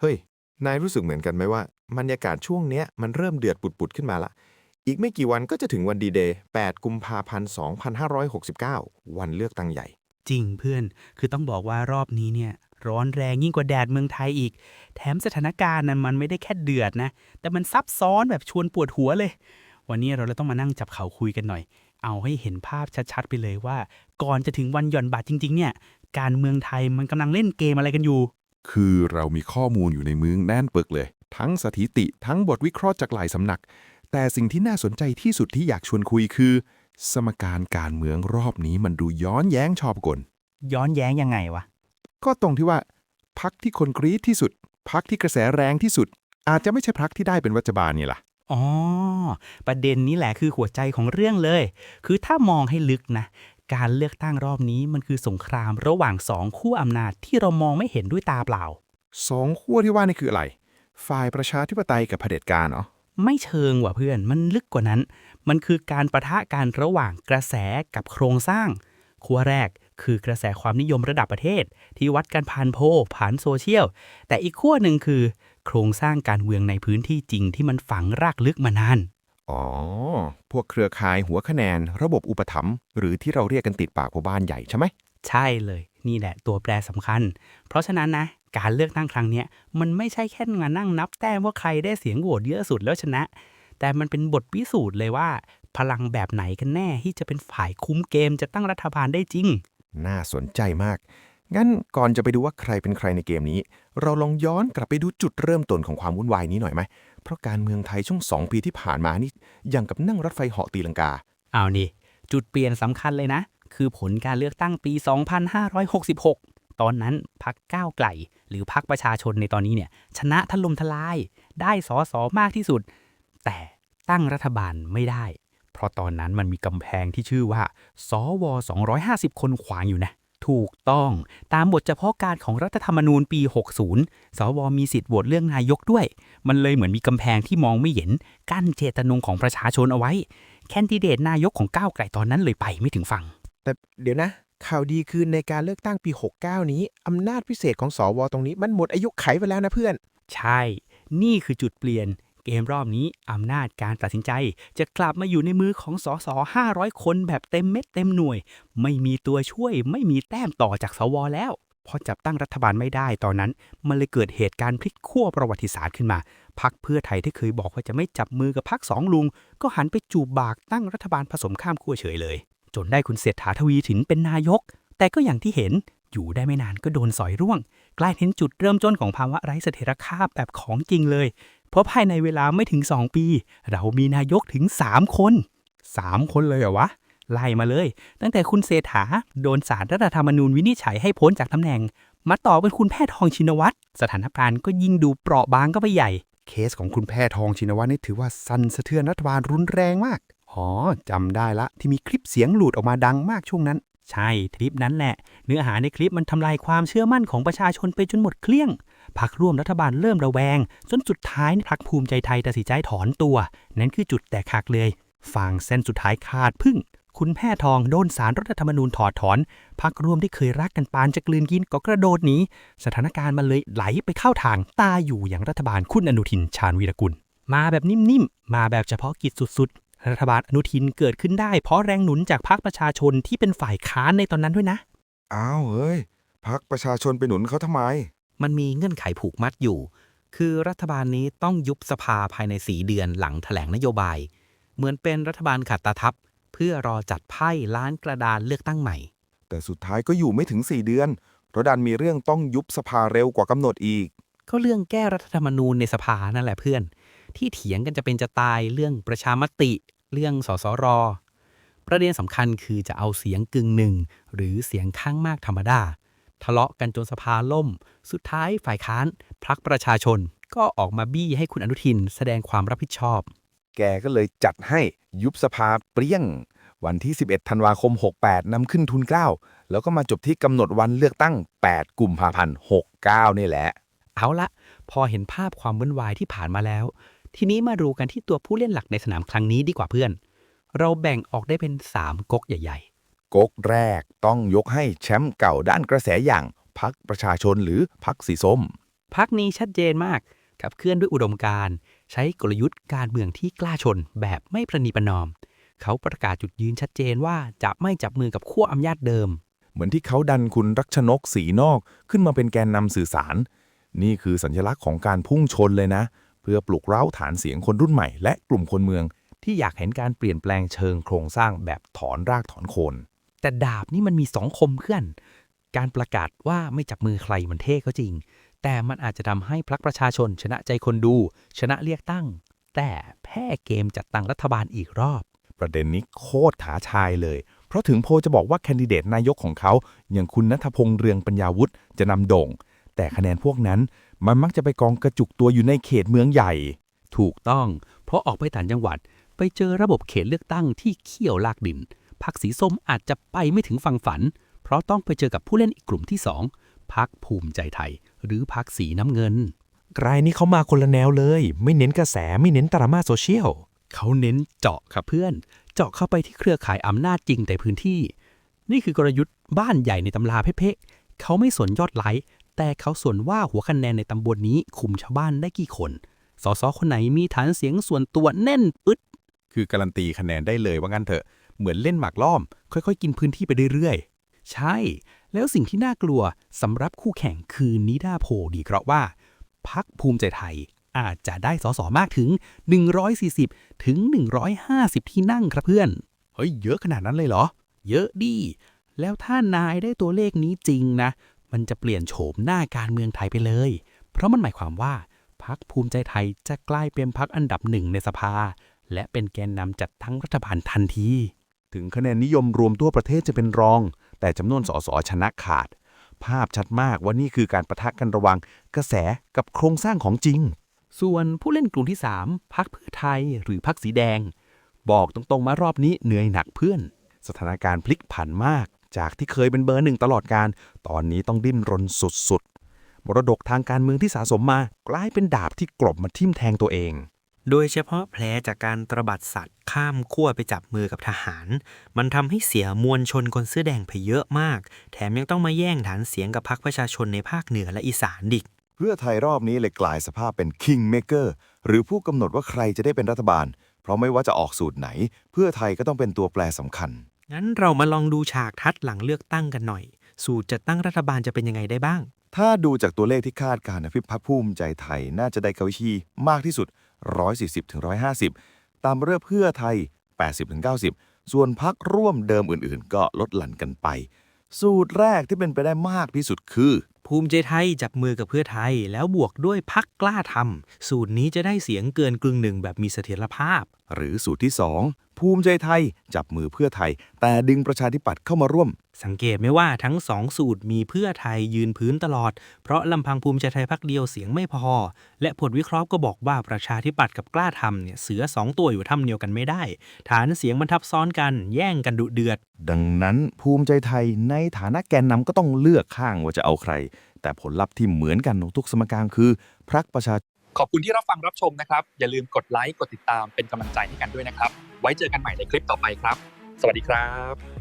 เฮ้ย นายรู้สึกเหมือนกันไหมว่าบรรยากาศช่วงเนี้ยมันเริ่มเดือดปุดๆขึ้นมาละ อีกไม่กี่วันก็จะถึงวันดีเดย์ 8 กุมภาพันธ์ 2569 วันเลือกตั้งใหญ่ จริงเพื่อน คือต้องบอกว่ารอบนี้เนี่ย ร้อนแรงยิ่งกว่าแดดเมืองไทยอีก แถมสถานการณ์นั้นมันไม่ได้แค่เดือดนะ แต่มันซับซ้อนแบบชวนปวดหัวเลย วันนี้เราเลยต้องมานั่งจับเขาคุยกันหน่อย เอาให้เห็นภาพชัดๆไปเลยว่า ก่อนจะถึงวันหย่อนบัตรจริง ๆ เนี่ย การเมืองไทยมันกำลังเล่นเกมอะไรกันอยู่ คือเรามีข้อมูลอยู่ในมือแน่นปึกเลย ทั้งสถิติทั้งบทวิเคราะห์จากหลายสำนัก แต่สิ่งที่น่าสนใจที่สุดที่อยากชวนคุยคือ สมการการเมืองรอบนี้มันดูย้อนแย้งชอบกล ย้อนแย้งยังไงวะ ก็ตรงที่ว่าพักที่คนกรี๊ดที่สุดพักที่กระแสแรงที่สุด อาจจะไม่ใช่พักที่ได้เป็นรัฐบาลนี่ล่ะอ๋อ ประเด็นนี้แหละคือหัวใจของเรื่องเลย คือถ้ามองให้ลึกนะ การเลือกตั้งรอบนี้มันคือสงครามระหว่างสองคู่อำนาจที่เรามองไม่เห็นด้วยตาเปล่า สองขั้วที่ว่านี่คืออะไร ฝ่ายประชาธิปไตยกับเผด็จการเหรอ ไม่เชิงว่ะเพื่อน มันลึกกว่านั้น มันคือการประทะกันระหว่างกระแสกับโครงสร้าง ขั้วแรกคือกระแสความนิยมระดับประเทศ ที่วัดกันผ่านโพลผ่านโซเชียล แต่อีกขั้วหนึ่งคือ โครงสร้างการเมืองในพื้นที่จริงที่มันฝังรากลึกมานาน อ๋อ พวกเครือข่ายหัวคะแนน ระบบอุปถัมภ์หรือที่เราเรียกกันติดปากว่าบ้านใหญ่ใช่ไหม ใช่เลย นี่แหละตัวแปรสำคัญ เพราะฉะนั้นนะ การเลือกตั้งครั้งเนี้ยมันไม่ใช่แค่มานั่งนับแต้มว่าใครได้เสียงโหวตเยอะสุดแล้วชนะ แต่มันเป็นบทพิสูจน์เลยว่า พลังแบบไหนกันแน่ที่จะเป็นฝ่ายคุ้มเกมจะตั้งรัฐบาลได้จริง น่าสนใจมาก งั้นก่อนจะไปดูว่าใครเป็นใครในเกมนี้ เราลองย้อนกลับไปดูจุดเริ่มต้นของความวุ่นวายนี้หน่อยไหม เพราะการเมืองไทยช่วงสองปีที่ผ่านมานี่ยังกับนั่งรถไฟเหาะตีลังกา เอานี่ จุดเปลี่ยนสำคัญเลยนะ คือผลการเลือกตั้งปี 2566 ตอนนั้นพักก้าวไกล หรือพักประชาชนในตอนนี้เนี่ยชนะทะลมทลาย ได้สอสอมากที่สุด แต่ตั้งรัฐบาลไม่ได้ เพราะตอนนั้นมันมีกำแพงที่ชื่อว่า สว 250 คนขวางอยู่นะ ถูกต้องตามบทเฉพาะการของรัฐธรรมนูญปี 60 สวมีสิทธิ์โหวตเรื่องนายกด้วย มันเลยเหมือนมีกำแพงที่มองไม่เห็น กั้นเจตจำนงของประชาชนเอาไว้ แคนดิเดตนายกของก้าวไกลตอนนั้นเลยไปไม่ถึงฝั่งแต่เดี๋ยวนะ ข่าวดีคือในการเลือกตั้งปี 69 นี้ อำนาจพิเศษของสวตรงนี้มันหมดอายุไขไปแล้วนะเพื่อน ใช่ นี่คือจุดเปลี่ยน เกมรอบนี้อำนาจการตัดสินใจ จะกลับมาอยู่ในมือของสส500 คนแบบเต็มเม็ดเต็มหน่วย ไม่มีตัวช่วย ไม่มีแต้มต่อจากสวแล้วพอจับตั้งรัฐบาลไม่ได้ตอนนั้น มันเลยเกิดเหตุการณ์พลิกขั้วประวัติศาสตร์ขึ้นมาพักเพื่อไทยที่เคยบอกว่าจะไม่จับมือกับพักสองลุง ก็หันไปจูบบากตั้งรัฐบาลผสมข้ามขั้วเฉยเลย จนได้คุณเศรษฐาทวีสินเป็นนายก แต่ก็อย่างที่เห็นอยู่ได้ไม่นานก็โดนสอยร่วง กลายเป็นจุดเริ่มต้นของภาวะไร้เสถียรภาพแบบของจริงเลย เพราะภายในเวลาไม่ถึง 2 ปี เรามีนายกถึง 3 คน 3 คนเลยเหรอวะ ไล่มาเลย ตั้งแต่คุณเศรษฐา โดนสารรัฐธรรมนูญวินิจฉัยให้พ้นจากตำแหน่ง มาต่อเป็นคุณแพทย์ทองชินวัตร สถานการณ์ก็ยิ่งดูเปราะบางก็ไปใหญ่ เคสของคุณแพทองชินวัตรนี่ถือว่าสั่นสะเทือนรัฐบาลรุนแรงมาก อ๋อจำได้ละที่มีคลิปเสียงหลุดออกมาดังมากช่วงนั้น ใช่ คลิปนั้นแหละ เนื้อหาในคลิปมันทำลายความเชื่อมั่นของประชาชนไปจนหมดเกลี้ยง พักร่วมรัฐบาลเริ่มระแวง จนสุดท้ายพักภูมิใจไทยตัดสินใจถอนตัว นั่นคือจุดแตกหักเลยฟังเส้นสุดท้ายขาดพึ่ง คุณแพทองโดนสารรัฐธรรมนูญถอดถอนพักร่วมที่เคยรักกันปานจะกลืนกินก็กระโดดหนีสถานการณ์มันเลยไหลไปเข้าทางตาอยู่อย่างรัฐบาลคุณอนุทินชาญวีรกุล มาแบบนิ่มๆ มาแบบเฉพาะกิจสุดๆ รัฐบาลอนุทินเกิดขึ้นได้ เพราะแรงหนุนจากพรรคประชาชนที่เป็นฝ่ายค้านในตอนนั้นด้วยนะ อ้าวเฮ้ยพักประชาชนไปหนุนเขาทำไม มันมีเงื่อนไขผูกมัดอยู่ คือรัฐบาลนี้ต้องยุบสภาภายในสีเดือนหลังแถลงนโยบาย เหมือนเป็นรัฐบาลขัดตาทับ เพื่อรอจัดไพ่ล้านกระดานเลือกตั้งใหม่ แต่สุดท้ายก็อยู่ไม่ถึง 4 เดือนเพราะดันมีเรื่องต้องยุบสภาเร็วกว่ากำหนดอีก ก็เรื่องแก้รัฐธรรมนูญในสภานั่นแหละเพื่อน ที่เถียงกันจะเป็นจะตายเรื่องประชามติ เรื่องสสรประเด็นสำคัญคือจะเอาเสียงกึ่งหนึ่งหรือเสียงข้างมากธรรมดา ทะเลาะกันจนสภาล่ม สุดท้ายฝ่ายค้านพรรคประชาชน ก็ออกมาบี้ให้คุณอนุทินแสดงความรับผิดชอบ แกก็เลยจัดให้ยุบสภาเปรี้ยง วันที่ 11 ธันวาคม 68นำขึ้นทุนเกล้าแล้วก็มาจบที่กำหนดวันเลือกตั้ง 8 กุมภาพันธ์69 นี่แหละ เอาละ พอเห็นภาพความวุ่นวายที่ผ่านมาแล้ว ทีนี้มาดูกันที่ตัวผู้เล่นหลักในสนามครั้งนี้ดีกว่าเพื่อน เราแบ่งออกได้เป็น 3ก๊กใหญ่ ก๊กแรกต้องยกให้แชมป์เก่าด้านกระแสอย่างพักประชาชนหรือพักสีส้ม พักนี้ชัดเจนมากขับเคลื่อนด้วยอุดมการณ์ใช้กลยุทธ์การเมืองที่กล้าชนแบบไม่ประนีประนอม เขาประกาศจุดยืนชัดเจนว่าจะไม่จับมือกับขั้วอำนาจเดิม เหมือนที่เขาดันคุณรักชนกสีนอกขึ้นมาเป็นแกนนำสื่อสาร นี่คือสัญลักษณ์ของการพุ่งชนเลยนะ เพื่อปลุกเร้าฐานเสียงคนรุ่นใหม่และกลุ่มคนเมืองที่อยากเห็นการเปลี่ยนแปลงเชิงโครงสร้างแบบถอนรากถอนโคน แต่ดาบนี่มันมีสองคมเพื่อน การประกาศว่าไม่จับมือใครมันเท่ก็จริง แต่มันอาจจะทำให้พรรคประชาชน ชนะใจคนดู ชนะเลือกตั้ง แต่แพ้เกมจัดตั้งรัฐบาลอีกรอบ ประเด็นนี้โคตรท้าชายเลย เพราะถึงโพลจะบอกว่าแคนดิเดตนายกของเขา อย่างคุณนัทพงษ์เรืองปัญญาวุฒิจะนำโด่ง แต่คะแนนพวกนั้นมันมักจะไปกองกระจุกตัวอยู่ในเขตเมืองใหญ่ ถูกต้อง เพราะออกไปต่างจังหวัด ไปเจอระบบเขตเลือกตั้งที่เขี่ยวลากดิน พรรคสีส้มอาจจะไปไม่ถึงฝั่งฝัน เพราะต้องไปเจอกับผู้เล่นอีกกลุ่มที่สองพรรคภูมิใจไทย หรือพรรคสีน้ำเงิน รายนี้เขามาคนละแนวเลย ไม่เน้นกระแสไม่เน้นดราม่าโซเชียลเขาเน้นเจาะครับเพื่อน เจาะเข้าไปที่เครือข่ายอำนาจจริงในพื้นที่ นี่คือกลยุทธ์บ้านใหญ่ในตำราเพ่ๆเขาไม่สนยอดไลค์แต่เขาสนว่าหัวคะแนนในตำบลนนี้คุมชาวบ้านได้กี่คนสสคนไหนมีฐานเสียงส่วนตัวแน่นปึ๊ดคือการันตีคะแนนได้เลยว่างั้นเถอะ เหมือนเล่นหมากล้อม ค่อยๆ กินพื้นที่ไปเรื่อยๆ ใช่ แล้วสิ่งที่น่ากลัวสำหรับคู่แข่งคือนิดาโพดีเพราะว่าพักภูมิใจไทยอาจจะได้สสมากถึง 140 ถึง 150 ที่นั่งครับเพื่อน เฮ้ย เยอะขนาดนั้นเลยเหรอ เยอะดี แล้วถ้านายได้ตัวเลขนี้จริงนะ มันจะเปลี่ยนโฉมหน้าการเมืองไทยไปเลย เพราะมันหมายความว่าพักภูมิใจไทยจะกลายเป็นพักอันดับหนึ่งในสภา และเป็นแกนนำจัดทั้งรัฐบาลทันที ถึงคะแนนนิยมรวมทั่วประเทศจะเป็นรอง แต่จำนวนสสชนะขาด ภาพชัดมากว่านี่คือการประทะกันระวังกระแสกับโครงสร้างของจริง ส่วนผู้เล่นกลุ่มที่ 3พักเพื่อไทยหรือพักสีแดง บอกตรงๆมารอบนี้เหนื่อยหนักเพื่อน สถานการณ์พลิกผันมาก จากที่เคยเป็นเบอร์หนึ่งตลอดการ ตอนนี้ต้องดิ้นรนสุดๆมรดกทางการเมืองที่สะสมมากลายเป็นดาบที่กลบมาทิ่มแทงตัวเอง โดยเฉพาะแผลจากการตระบัดสัตว์ข้ามขั้วไปจับมือกับทหาร มันทำให้เสียมวลชนคนเสื้อแดงไปเยอะมาก แถมยังต้องมาแย่งฐานเสียงกับพรรคประชาชนในภาคเหนือและอีสานดิก เพื่อไทยรอบนี้เลยกลายสภาพเป็น Kingmaker หรือผู้กำหนดว่าใครจะได้เป็นรัฐบาล เพราะไม่ว่าจะออกสูตรไหน เพื่อไทยก็ต้องเป็นตัวแปรสำคัญ งั้นเรามาลองดูฉากทัดหลังเลือกตั้งกันหน่อย สูตรจัดตั้งรัฐบาลจะเป็นยังไงได้บ้าง ถ้าดูจากตัวเลขที่คาดการณ์นะพิพักภูมิใจไทยน่าจะได้เก้าอี้มากที่สุด 140ถึง150 ตามเรือเพื่อไทย 80ถึง90 ส่วนพักร่วมเดิมอื่นๆ ก็ลดหลั่นกันไป สูตรแรกที่เป็นไปได้มากที่สุดคือ ภูมิใจไทยจับมือกับเพื่อไทย แล้วบวกด้วยพักกล้าทำสูตรนี้จะได้เสียงเกินกึ่งหนึ่งแบบมีเสถียรภาพ หรือสูตรที่ 2 ภูมิใจไทย จับมือเพื่อไทย แต่ดึงประชาธิปัตย์เข้ามาร่วม สังเกตไหมว่าทั้งสองสูตรมีเพื่อไทยยืนพื้นตลอด เพราะลำพังภูมิใจไทยพักเดียวเสียงไม่พอ และผลวิเคราะห์ก็บอกว่าประชาธิปัตย์กับกล้าทำเนี่ยเสือสองตัวอยู่ถ้ำเดียวกันไม่ได้ ฐานเสียงมันทับซ้อนกัน แย่งกันดุเดือด ดังนั้นภูมิใจไทยในฐานะแกนนำก็ต้องเลือกข้างว่าจะเอาใคร แต่ผลลัพธ์ที่เหมือนกันของทุกสมการคือพรรคประชา ขอบคุณที่รับฟังรับชมนะครับ อย่าลืมกดไลค์กดติดตามเป็นกำลังใจให้กันด้วยนะครับ ไว้เจอกันใหม่ในคลิปต่อไปครับ สวัสดีครับ